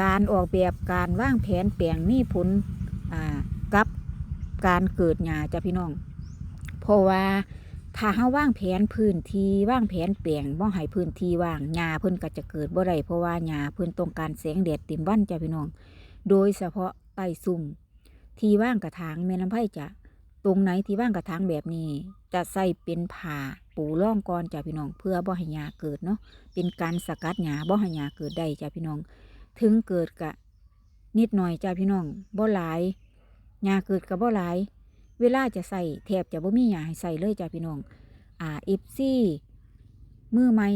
การออกแบบการวางแผนแปลงมีผลอ่ากับการเกิดหญ้าจ้ะพี่น้อง เพราะว่าถ้าเฮาว่างแผนพื้นที่วางแผนแปลงบ่ให้พื้นที่ว่างหญ้าเพิ่นก็จะเกิดบ่ได้เพราะว่าหญ้าเพิ่นต้องการแสงแดดเต็มวันจ้ะพี่น้อง โดยเฉพาะใต้ซุ่มที่ว่างกระถางแม่ลำไผ่จะตรงไหนที่ว่างกระถางแบบนี้ จะใส่เป็นผ่าปูร่องก่อนจ้ะพี่น้อง เพื่อบ่ให้หญ้าเกิดเนาะเป็นการสกัดหญ้าบ่ให้หญ้าเกิดได้จ้ะพี่น้อง ถึงเกิดกะ นิดหน่อยจ้ะพี่น้องบ่หลายหญ้าเกิดกับบ่หลาย เวลาจะใส่แทบจะบ่มีหญ้าให้ใส่เลยจ้ะพี่น้อง อ่าเอฟซีมือใหม่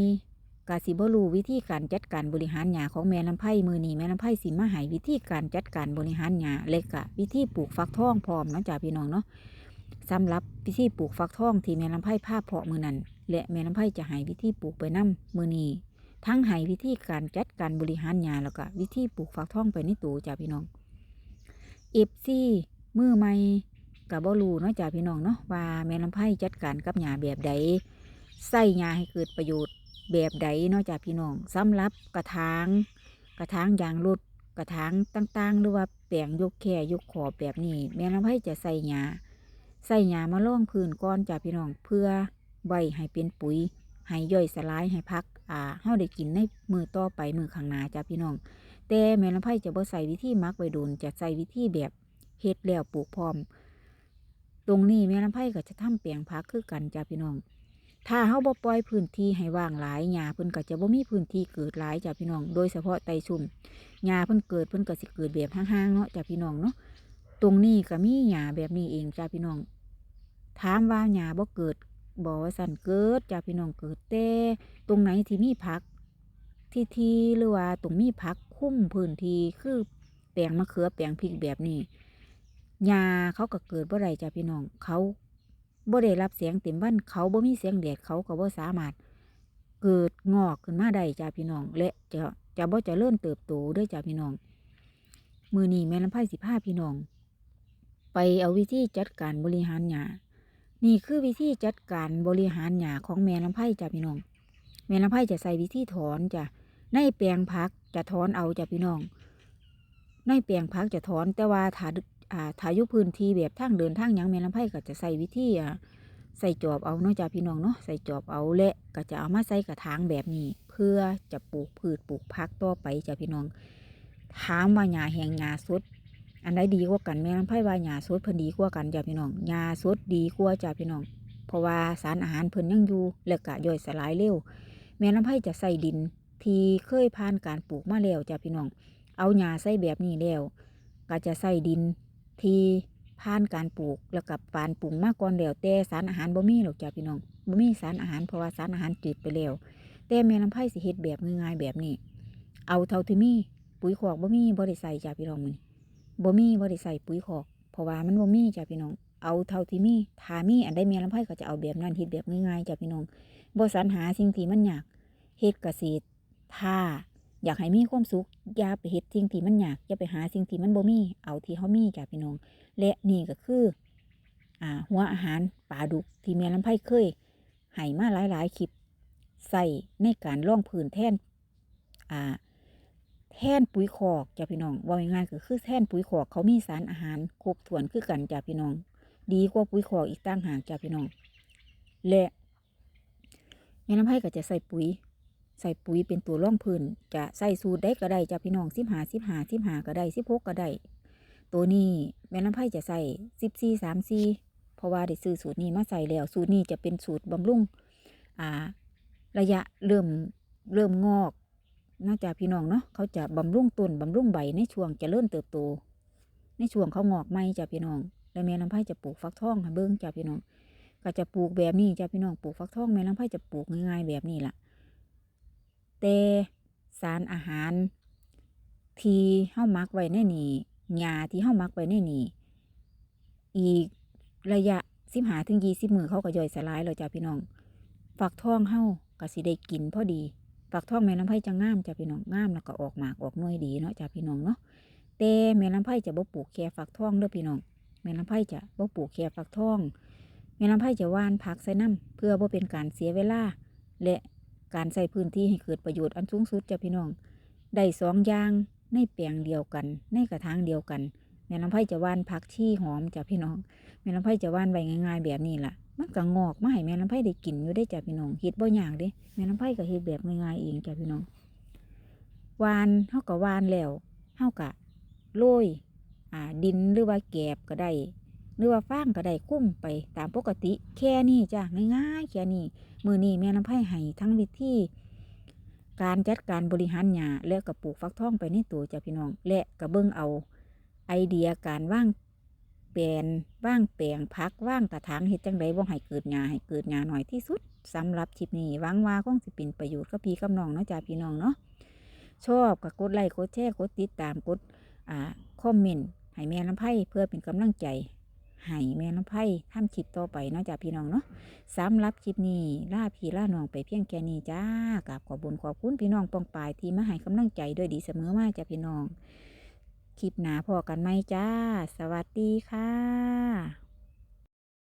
กาสิบ่รู้วิธีการจัดการบริหารหญ้าของแม่ลำไผ่มือนี้แม่ลำไผ่สิมาให้วิธีการจัดการบริหารหญ้าและกะวิธีปลูกฟักทองพร้อมเนาะจ้ะพี่น้องเนาะสำหรับวิธีปลูกฟักทองที่แม่ลำไผ่ภาพเพาะมือนั้นและแม่ลำไผ่จะให้วิธีปลูกไปนํมือนี้ ทั้งให้วิธีการจัดการบริหารหญ้าแล้วก็วิธีปลูกฟักทองไปในตัวจ้ะพี่น้องเอฟซีมือใหม่กับบ่รู้เนาะจ้ะพี่น้องเนาะว่าแม่ลำไผ่จัดการกับหญ้าแบบใดใส่หญ้าให้เกิดประโยชน์แบบใดเนาะจ้ะพี่น้องสำหรับกระถางกระถางยางรถกระถางต่างๆ หรือว่าแปลงยกแค่ยกขอบแบบนี้ แม่ลำไผ่จะใส่หญ้าใส่หญ้ามาล่องพื้นก้อนจ้ะพี่น้องเพื่อไว้ให้เป็นปุ๋ยให้ย่อยสลายให้พัก อ่าเฮาได้กินในมือต่อไปมือข้างหน้าจ้ะพี่น้อง แต่แม่ลำไผ่จะบ่ใส่วิธีมักไว้โดนจะใส่วิธีแบบเฮ็ดแล้วปลูกพร้อม ตรงนี้แม่ลำไผ่ก็จะทำแปลงพักคือกันจ้ะพี่น้อง ถ้าเฮาบ่ปล่อยพื้นที่ให้ว่างหลายหญ้าเพิ่นก็จะบ่มีพื้นที่เกิดหลายจ้ะพี่น้อง โดยเฉพาะไตซุ่มหญ้าเพิ่นเกิดเพิ่นก็สิเกิดแบบห่างๆเนาะจ้ะพี่น้องเนาะตรงนี้ก็มีหญ้าแบบนี้เองจ้ะพี่น้องถามว่าหญ้าบ่เกิด บ่ว่าสั่นเกิดจ้ะพี่น้องเกิดแต่ตรงไหนที่มีผัก ที่ทีหรือว่าตรงมีผักคุ้มพื้นที่คือแปลงมะเขือแปลงพริกแบบนี้หญ้าเขาก็เกิดบ่ได้จ้ะพี่น้องเขาบ่ได้รับแสงเต็มวันเขาบ่มีแสงแดดเขาก็บ่สามารถ เกิดงอกขึ้นมาได้จ้ะพี่น้อง และจะจะบ่จะเริ่มเติบโตด้วยจ้ะพี่น้อง มือนี้แม่ลำไผ่สิพาพี่น้อง ไปเอาวิธีจัดการบริหารหญ้า นี่คือวิธีจัดการบริหารหญ้าของแม่ลำไผ่จ้ะพี่น้อง แม่ลำไผ่จะใส่วิธีถอนจ้ะในแปลงพักจะถอนเอาจ้ะพี่น้อง ในแปลงพักจะถอนแต่ว่าถ้าอ่าถ้ายู่พื้นที่แบบทางเดินทางหยังแม่ลำไผ่ก็จะใส่วิธีอ่าใส่จอบเอาเนาะจ้ะพี่น้องเนาะใส่จอบเอาและก็จะเอามาใส่กระถางแบบนี้ เพื่อจะปลูกพืชปลูกพักต่อไปจ้ะพี่น้องถามว่าหญ้าแห้งหญ้าสุด อันใดดีกว่ากันแม่ลำไผ่ว่าหญ้าสดเพิ่นดีกว่ากันจ้ะพี่น้องหญ้าสดดีกว่าจ้ะพี่น้อง เพราะว่าสารอาหารเพิ่นยังอยู่และก็ย่อยสลายเร็ว แม่ลำไผ่จะใส่ดินที่เคยผ่านการปลูกมาแล้วจ้ะพี่น้อง เอาหญ้าใส่แบบนี้แล้ว ก็จะใส่ดินที่ผ่านการปลูกแล้วกับปานปรุงมากก่อนแล้วแต่สารอาหารบ่มีหรอกจ้ะพี่น้องบ่มีสารอาหารเพราะว่าสารอาหารจืดไปแล้วแต่แม่ลำไผ่สิเฮ็ดแบบง่ายๆแบบนี้ เอาเท่าที่มีปุ๋ยคอกบ่มีบ่ได้ใส่จ้ะพี่น้องมื้อนี้ บ่มีบ่ได้ใส่ปุ๋ยคอกเพราะว่ามันบ่มีจ้ะพี่น้อง เอาเท่าที่มีถ้ามีอันใดแม่ลำไผ่ก็จะเอาแบบนั้นเฮ็ดแบบง่ายๆจ้ะพี่น้องบ่สรรหาสิ่งที่มันยากเฮ็ดเกษตรถ้าอยากให้มีความสุขอย่าไปเฮ็ดสิ่งที่มันยากอย่าไปหาสิ่งที่มันบ่มีเอาที่เฮามีจ้ะพี่น้อง และนี่ก็คืออ่าหัวอาหารปลาดุกที่แม่ลำไผ่เคยให้มาหลายๆคลิปใส่ในการล่องพื้นแทนอ่า แท่นปุ๋ยคอกจ้ะพี่น้องว่าง่ายๆก็คือแท่นปุ๋ยคอกเขามีสารอาหารครบถ้วนคือกันจ้ะพี่น้อง ดีกว่าปุ๋ยคอกอีกต่างหากจ้ะพี่น้อง และแม่ลำไผ่ก็จะใส่ปุ๋ย ใส่ปุ๋ยเป็นตัวร่องพื้นจะใส่สูตรได้ก็ได้จ้ะพี่น้องสิบหาสิบหาสิบหาก็ได้สิบหกก็ได้ตัวนี้แม่ลำไผ่จะใส่สิบสี่สามสี่เพราะว่าได้ซื้อสูตรนี้มาใส่แล้ว สูตรนี้จะเป็นสูตรบำรุงอ่า ระยะเริ่มเริ่มงอก น่าจะพี่น้องเนาะเขาจะบำรุงต้นบำรุงใบในช่วงจะเริ่มเติบโต ในช่วงเขางอกใหม่จ้ะพี่น้อง แล้วแม่ลำไผ่จะปลูกฟักทองให้เบิ้งจ้ะพี่น้อง ก็จะปลูกแบบนี้จ้ะพี่น้องปลูกฟักทองแม่ลำไผ่จะปลูกง่ายๆแบบนี้ล่ะ แต่สารอาหาร ที่เฮามักไว้ในนี่หญ้าที่เฮามักไว้ในนี่อีกระยะสิบหาถึงยี่สิบมือเขาก็ย่อยสลายแล้วจ้ะพี่น้อง ฝักทองเฮาก็สิได้กินพอดี ฝักทองแม่ลำไผ่จะงามจ้ะพี่น้องงามแล้วก็ออกหมากออกหน่วยดีเนาะจ้ะพี่น้องเนาะแต่แม่ลำไผ่จะบ่ปลูกแค่ฝักทองเด้อพี่น้องแม่ลำไผ่จะบ่ปลูกแค่ฝักทองแม่ลำไผ่จะว่านผักใส่น้ำเพื่อบ่เป็นการเสียเวลา และการใส่พื้นที่ให้เกิดประโยชน์อันสูงสุดจ้ะพี่น้องได้สองอย่างในแปลงเดียวกัน ในกระถางเดียวกันแม่น้ำไผ่จะว่านผักชี่หอมจ้ะพี่น้องแม่น้ำไผ่จะว่านไว้ง่าย ๆ แบบนี้ล่ะ มันก็งอกมาให้แม่น้ำไผ่ได้กินอยู่ได้จ้ะพี่น้องเฮ็ดบ่ยากเด้แม่น้ำไผ่ก็เฮ็ดแบบง่ายๆเองจ้ะพี่น้องวานเฮาก็วานแล้วเฮาก็โรยอ่าดินหรือว่าแกบก็ได้หรือว่าฟางก็ได้คุ้มไปตามปกติแค่นี้จ้ะง่ายๆแค่นี้มื้อนี้แม่น้ำไผ่ให้ทั้งวิธีการจัดการบริหารหญ้าและก็ปลูกฟักทองไปในตัวจ้ะพี่น้อง และก็เบิ่งเอาไอเดียการว่าง ปลนว่างแปลงพักว่างกระถางเฮ็ดจังไดบ่ให้เกิดหญ้าให้เกิดหญ้าหน่อยที่สุดสำหรับคลิปนี้หวังว่าคงสิเป็นประโยชน์กับพี่กับน้องเนาะจ้าพี่น้องเนาะชอบก็กดไลค์กดแชร์กดติดตามกดอ่าคอมเมนต์ให้แม่น้ำไผ่เพื่อเป็นกำลังใจให้แม่น้ำไผ่ทำคลิปต่อไปเนาะจ้าพี่น้องเนาะสำหรับคลิปนี้ล่าพี่ล่าน้องไปเพียงแค่นี้จ้ากราบขอบคุญขอบคุณพี่น้องปองปายที่มาให้กำลังใจด้วยดีเสมอมาจ้าพี่น้อง คลิปหนาพอกันไหมจ้า สวัสดีค่ะ